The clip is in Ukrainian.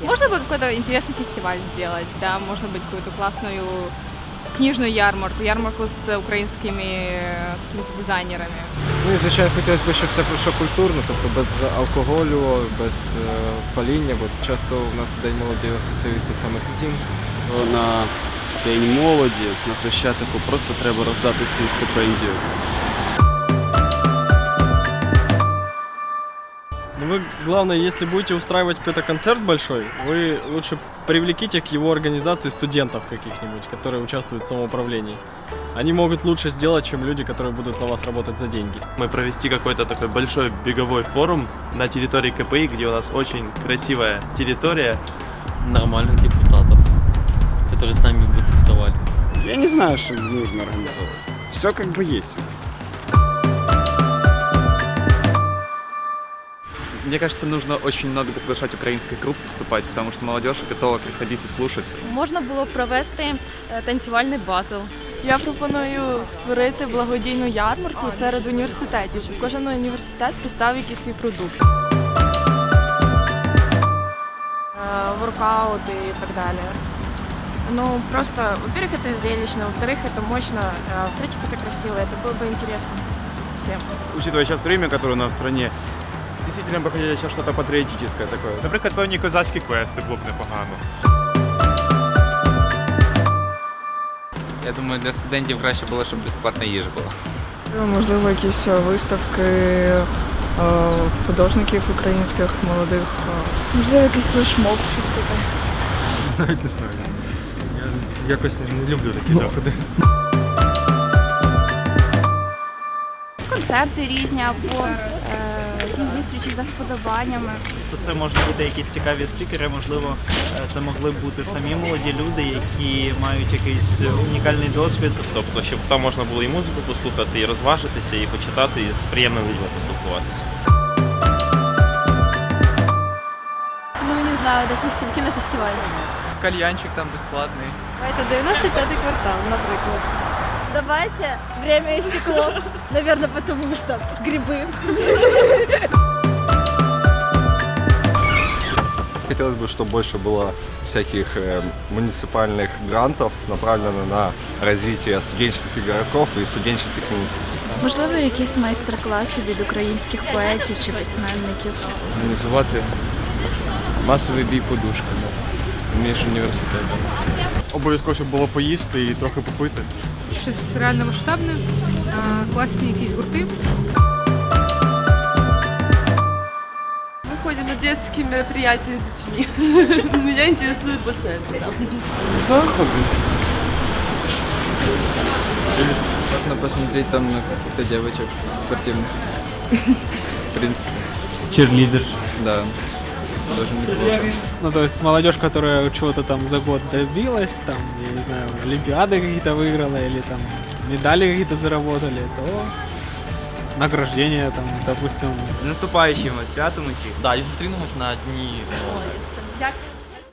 Можно было какой-то интересный фестиваль сделать, да, можно быть какую-то классную книжную ярмарку, ярмарку с украинскими э, дизайнерами. Ну і звичайно хотілося б, щоб це пройшло культурно, тобто без алкоголю, без е, паління, бо часто у нас День молоді асоціюється саме з цим. На День молоді на Хрещатику просто треба роздати цю стипендію. Ну вы, главное, если будете устраивать какой-то концерт большой, вы лучше привлеките к его организации студентов каких-нибудь, которые участвуют в самоуправлении. Они могут лучше сделать, чем люди, которые будут на вас работать за деньги. мы провести какой-то такой большой беговой форум на территории КПИ, где у нас очень красивая территория. нормальных депутатов, которые с нами бы тусовали. Я не знаю, що нужно організовувати. Все як би є. Мне кажется, нужно очень много приглашать украинских групп выступать, потому что молодежь готова приходить и слушать. Можна було провести е, танцювальний батл. Я пропоную створити благодійну ярмарку серед університетів, щоб кожен університет представив якийсь свій продукт. Э, Воркауты и так далее. Ну, просто, во-первых, это зрелищно, во-вторых, это мощно, а в-третьих, это красиво, это было бы интересно всем. Учитывая сейчас время, которое у нас в стране, действительно бы хотелось сейчас что-то патриотическое такое. Наприклад, певні козацькі квести було б непогано. Я думаю, для студентів краще було, щоб безплатна їжа була. Можливо, якісь виставки е, художників українських молодих. Можливо, якийсь флешмоб, щось таке. Навіть не знаю. Я якось не люблю такі заходи. Концерти різні або якісь зустрічі за вподобаннями. то це можуть бути якісь цікаві спікери. Можливо, е, це могли б бути самі молоді люди, які мають якийсь унікальний досвід. Тобто, щоб там можна було і музику послухати, і розважитися, і почитати, і з приємними людьми поспілкуватися. Ну, не знаю, допустим, кінофестиваль. Кальянчик там безплатний. Это 95-й квартал, наприклад. Давайте, время истекло. Наверное, потому что грибы. Хотілося б, щоб більше було всяких е, муніципальних грантів, направлених на розвиток студенческих городків і студенческих ініціатив. Можливо, якісь майстер-класи від українських поетів чи письменників. Організувати масовий бій подушками між університетами. Обов'язково, щоб було поїсти і трохи попити. Щось реально масштабне, класні якісь гурти. Ходим на детские мероприятия с детьми. Меня интересует больше это. Заходи. Можно посмотреть там на каких-то девочек спортивных. В принципе. Черлідер. Да. Тоже неплохо. Ну, то есть молодежь, которая чего-то там за год добилась, там, я не знаю, олимпиады какие-то выиграла или там медали какие-то заработали, то награждение там, допустим, З наступаючим вас святом усіх. Да, і зустрінемось на дні. Як